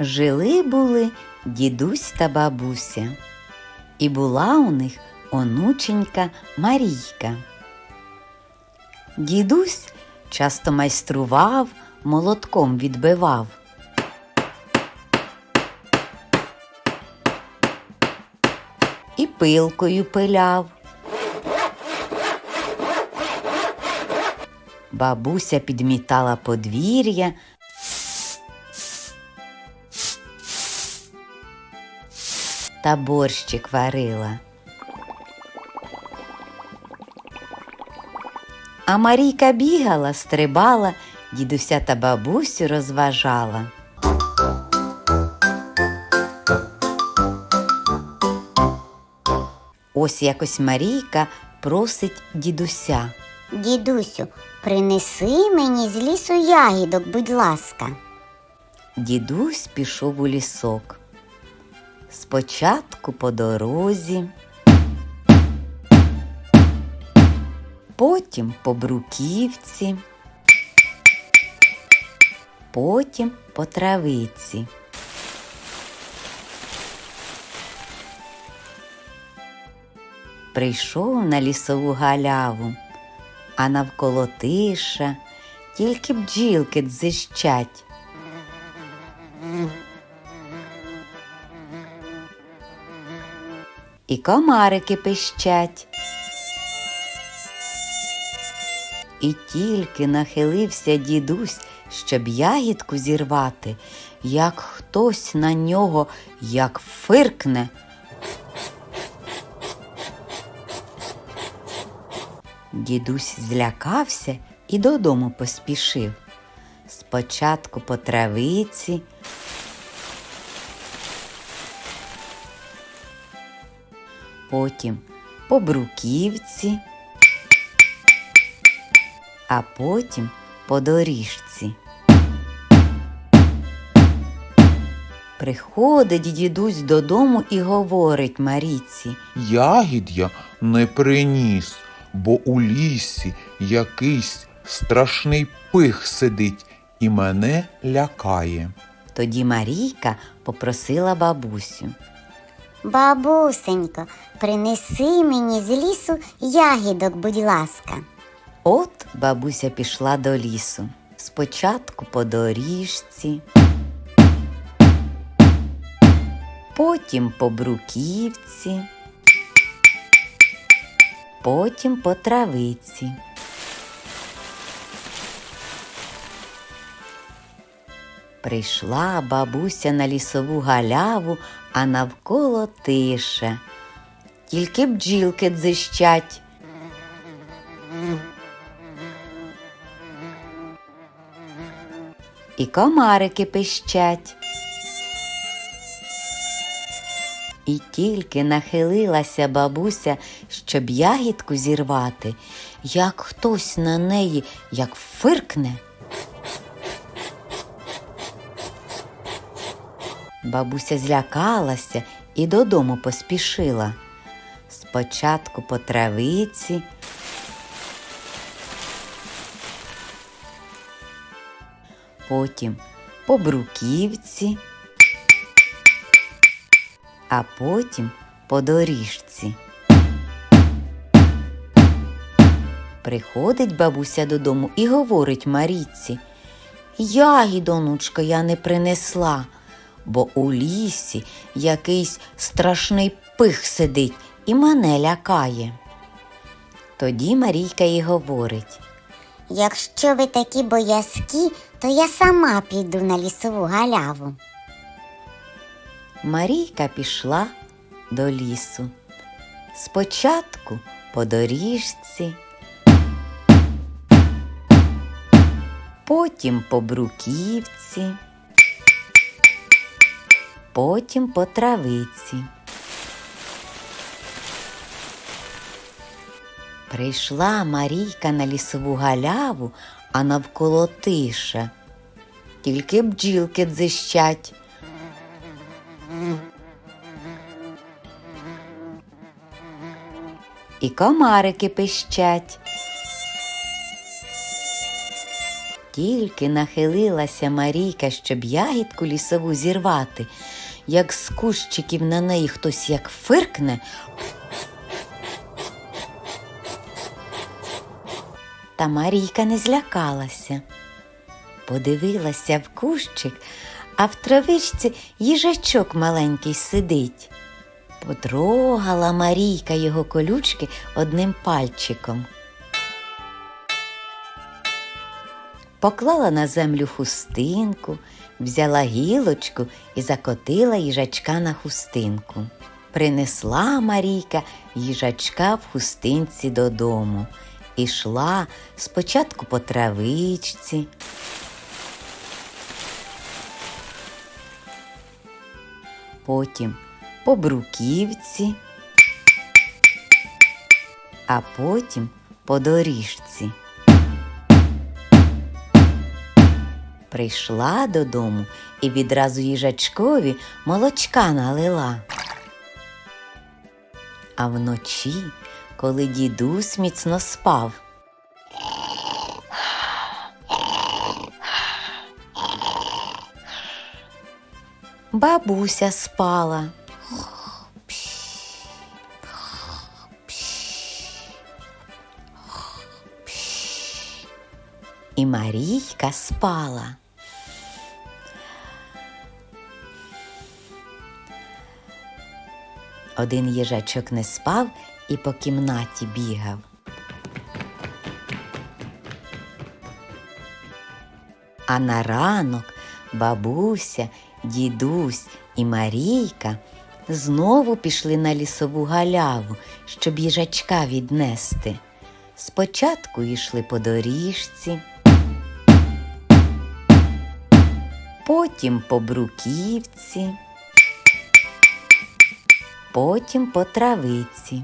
Жили були дідусь та бабуся, і була у них онученька Марійка. Дідусь часто майстрував, молотком відбивав. І пилкою пиляв. Бабуся підмітала подвір'я, та борщик варила. А Марійка бігала, стрибала, дідуся та бабусю розважала. Ось якось Марійка просить дідуся. Дідусю, принеси мені з лісу ягідок, будь ласка. Дідусь пішов у лісок. Спочатку по дорозі, потім по бруківці, потім по травиці. Прийшов на лісову галяву, а навколо тиша, тільки бджілки дзищать. І комарики пищать. І тільки нахилився дідусь, щоб ягідку зірвати, як хтось на нього як фиркне. Дідусь злякався і додому поспішив. Спочатку по травиці, потім по бруківці, а потім по доріжці. Приходить дідусь додому і говорить Маріці. Ягід я не приніс, бо у лісі якийсь страшний пих сидить і мене лякає. Тоді Марійка попросила бабусю. Бабусенько, принеси мені з лісу ягідок, будь ласка. От бабуся пішла до лісу. Спочатку по доріжці, потім по бруківці, потім по травиці. Прийшла бабуся на лісову галяву, а навколо тиша. Тільки бджілки дзищать. і комарики пищать. І тільки нахилилася бабуся, щоб ягідку зірвати, як хтось на неї як фиркне. Бабуся злякалася і додому поспішила. Спочатку по травиці, потім по бруківці, а потім по доріжці. Приходить бабуся додому і говорить Марійці, Ягід, онучка, я не принесла, бо у лісі якийсь страшний пих сидить і мене лякає. Тоді Марійка й говорить. Якщо ви такі боязкі, то я сама піду на лісову галяву. Марійка пішла до лісу. Спочатку по доріжці, потім по бруківці, потім по травиці. Прийшла Марійка на лісову галяву, а навколо тиша. Тільки бджілки дзищать. І комарики пищать. Тільки нахилилася Марійка, щоб ягідку лісову зірвати, як з кущиків на неї хтось як фиркне. Та Марійка не злякалася. Подивилася в кущик, а в травичці їжачок маленький сидить. Потрогала Марійка його колючки одним пальчиком. Поклала на землю хустинку, взяла гілочку і закотила їжачка на хустинку. Принесла Марійка їжачка в хустинці додому. Ішла спочатку по травичці, потім по бруківці, а потім по доріжці. Прийшла додому і відразу їжачкові молочка налила. А вночі, коли дідусь міцно спав, бабуся спала. І Марійка спала. Один їжачок не спав і по кімнаті бігав. А на ранок бабуся, дідусь і Марійка знову пішли на лісову галяву, щоб їжачка віднести. Спочатку йшли по доріжці, потім по бруківці, потім по травиці.